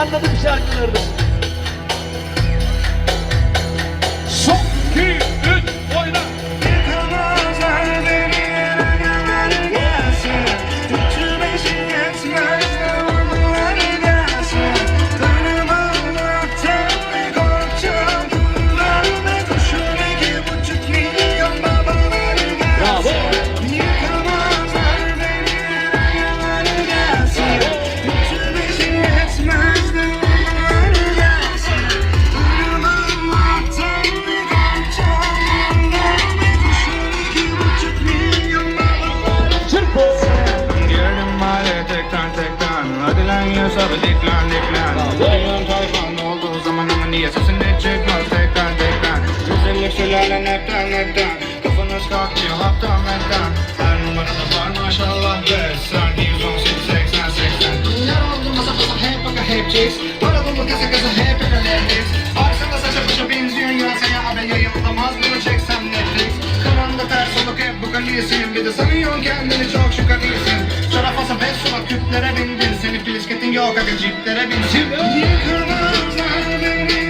anladım şarkılarını. Helalen hepten hepten Kafanız kalktı haptan hepten Her numarada var maşallah yes Serdi 118 80 80 Yer oldu masa masa hep baka hep çiz Para bulma kasa kasa hep eleneriz Aksana saça başa benziyor ya Sen Seni haber yayılamaz bunu çeksem Netflix. Kafanda ters olup hep bu kalisin Bir de sanıyorsun kendini çok şıka değilsin. Şarafasa beş surat küplere bindin. Senin bilisketin yok akı ciplere bin Cip Yıkılmazlar beni.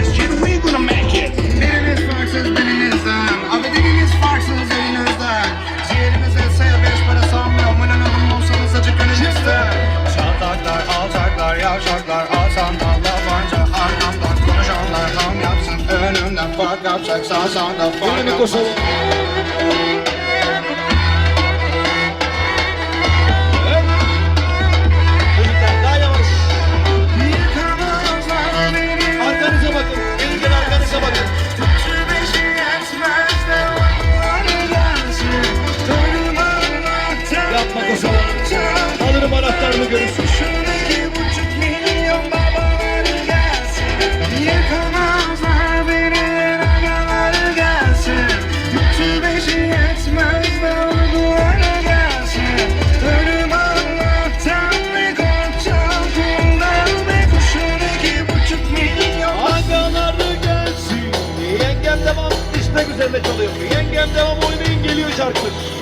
你跟我说。şarkı.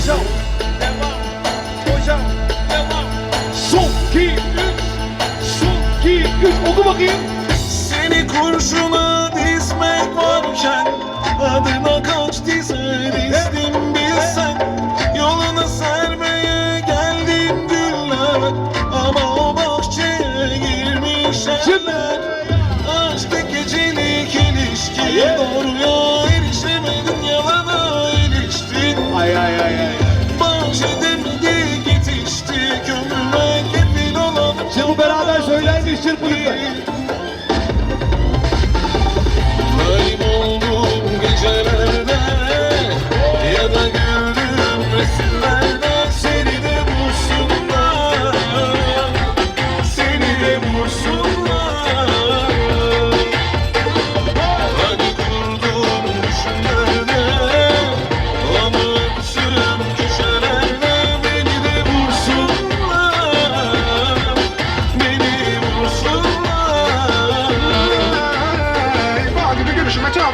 Hocam devam. Hocam devam. Son iki. Son iki üç. Oku bakayım. Seni kurşuna dizmek varken adına kaç dizer istim bilsen yolunu sermeye geldim güller ama o bahçeye girmiş eller aşk gecelik ilişki doğruyor 幸福的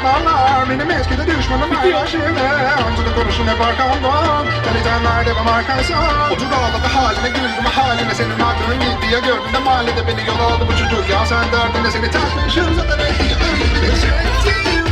çatlarlar Benim eskide düşmanım hala şimdi de konuşun hep arkamdan. Kalitenler devam arkaysa Otur ağladı haline güldüm haline. Senin aklın gitti ya gördün de mahallede Beni yol aldı bu çocuk. Ya sen derdine Seni takmışım zaten ettiği öyle bir çektim